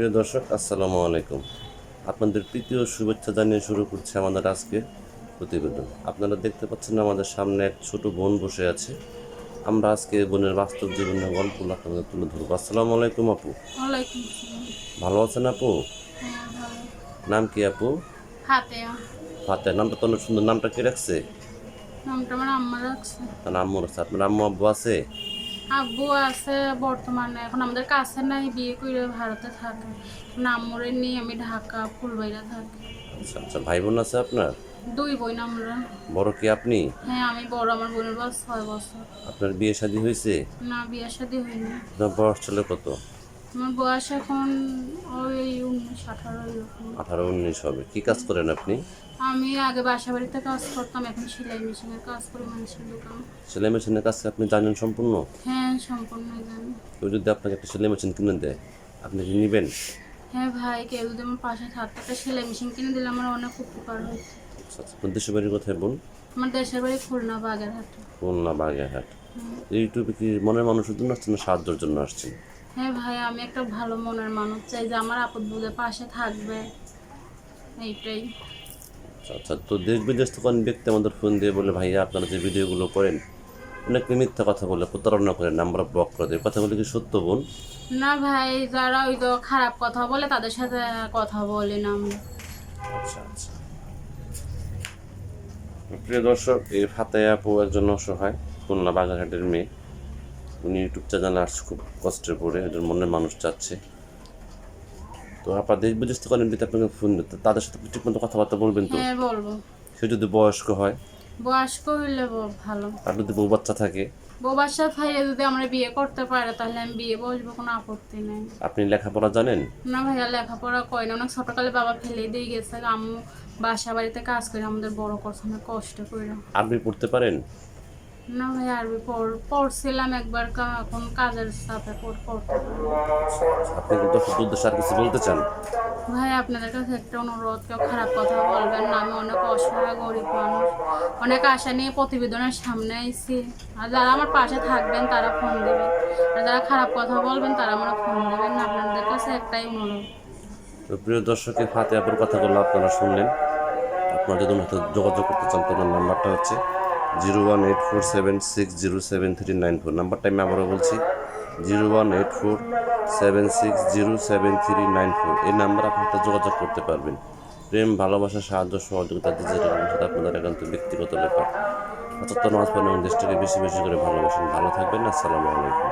প্রিয় দর্শক আসসালামু আলাইকুম। আপনাদের তৃতীয় শুভেচ্ছা জানিয়ে শুরু করছে আমাদের আজকে প্রতিবেদন। আপনারা দেখতে পাচ্ছেন আমাদের সামনে এক ছোট বোন বসে আছে। আমরা আজকে বোনের বাস্তব জীবনের গল্পগুলো আপনাদের তুলে ধরবো। আসসালামু আলাইকুম আপু। ভালো আছেন আপু? হ্যাঁ নাম কি আপু? হাতে ফাতে নামটা তো অনেক সুন্দর। নামটা কি রাখছে? নামটা আমার আম্মা রাখছে। তার আম্মু আছে আপনার আম্মু আব্বু আছে? আব্বু আছে বর্তমানে এখন আমাদের কাছে নাই বিয়ে করে ভারতে থাকে। আম্মুরে নিয়ে আমি ঢাকা ফুলবাইরা থাকি। আচ্ছা আচ্ছা ভাই বোন আছে আপনার? দুই বোন আমরা। বড় কি আপনি? হ্যাঁ আমি বড় আমার বোনের বয়স ছয় বছর। আপনার বিয়ে শাদী হয়েছে? না বিয়ে শাদি হয়নি। আপনার বয়স চলে কত? আমার বয়স এখন ওই উনিশ আঠারো আঠারো উনিশ হবে। কি কাজ করেন আপনি? আমি আগে বাসা বাড়িতে কাজ করতাম এখন সেলাই মেশিনের কাজ করি মানুষের দোকান। সেলাই মেশিনের কাজ আপনি জানেন সম্পূর্ণ? হ্যাঁ সম্পূর্ণ জানি কেউ যদি আপনাকে একটা সেলাই মেশিন কিনে দেয় আপনি কি নেবেন? হ্যাঁ ভাই কেউ যদি আমার পাশে থাকতো একটা সেলাই মেশিন কিনে দিলে আমার অনেক উপকার হতো। আচ্ছা আচ্ছা আপনার দেশের বাড়ি কোথায় বোন আমার দেশের বাড়ি খুলনা বাগেরহাট। খুলনা বাগেরহাট। ইউটিউবে কি মনের মানুষের জন্য আসছেন না সাহায্যের জন্য আসছেন? হ্যাঁ ভাই আমি একটা ভালো মনের মানুষ চাই যে আমার আপদ বুঝে পাশে থাকবে। এইটাই। আচ্ছা আচ্ছা তো দেশ বিদেশ থেকে অনেক ব্যক্তি আমাদের ফোন দিয়ে বলে ভাইয়া আপনারা যে ভিডিওগুলো করেন অনেকে মিথ্যা কথা বলে প্রতারণা করেন নাম্বার ব্লক করে দেয়। কথাগুলো কি সত্য বোন? না ভাই যারা ওই তো খারাপ কথা বলে তাদের সাথে কথা বলি না আমরা আচ্ছা আচ্ছা। প্রিয় দর্শক এই ফাতে আপু একজন অসহায় খুলনা বাগেরহাটের মেয়ে। উনি ইউটিউব চ্যানেলে আসছে খুব কষ্টের পড়ে একজন মনের মানুষ চাচ্ছে। তো আপা দেশ বিদেশ থেকে অনেক আপনাকে ফোন তাদের সাথে ঠিক মতো কথাবার্তা বলবেন তো? হ্যাঁ বলব। সে যদি বয়স্ক হয় বয়স্ক হইলে ভালো। আর যদি বউ বাচ্চা থাকে? বউ বাসা ভাইয়া যদি আমরা বিয়ে করতে পারে তাহলে আমি বিয়ে বসবো কোনো আপত্তি নেই। আপনি লেখাপড়া জানেন? না ভাইয়া লেখাপড়া করে না। অনেক ছোটকালে বাবা ফেলে দিয়ে গেছে। আম্মু বাসা বাড়িতে কাজ করে আমাদের বড় করছে অনেক কষ্ট করে। আরবি পড়তে পারেন? না ভাই আরবি পড় পড়ছিলাম একবার কা- এখন কাজের পড়- পড়তে আপনি কিন্তু উদ্দেশ্যে আর কিছু বলতে চান? ভাই, আপনাদের কাছে একটা অনুরোধ, কেউ খারাপ কথা বলবেন না। আমি অনেক অসহায়, গরিব মানুষ। অনেক আশা নিয়ে প্রতিবেদনের সামনে আইছি। আর যারা আমার পাশে থাকবেন, তারা ফোন দেবেন। আর যারা খারাপ কথা বলবেন, তারা আমার ফোন দেবেন না। আপনাদের কাছে একটাই অনুরোধ। প্রিয় দর্শকের ফাতে আপুর কথাগুলো আপনারা শুনলেন। আপনারা যদি ওনার যোগাযোগ করতে চান, তো ওনার নাম্বারটা হচ্ছে zero one eight four seven six zero seven three nine four. নাম্বারটা আমি আবারও বলছি zero one eight four seven six zero seven three nine four. এই নাম্বার আপনার সাথে যোগাযোগ করতে পারবেন। প্রেম, ভালোবাসা, সাহায্য, সহযোগিতা ডিজিটাল সেটা আপনাদের একান্ত ব্যক্তিগত ব্যাপার। অর্থাৎ নামাজ পড়েন দেশটাকে বেশি বেশি করে ভালোবাসেন। ভালো থাকবেন। আসসালামু আলাইকুম।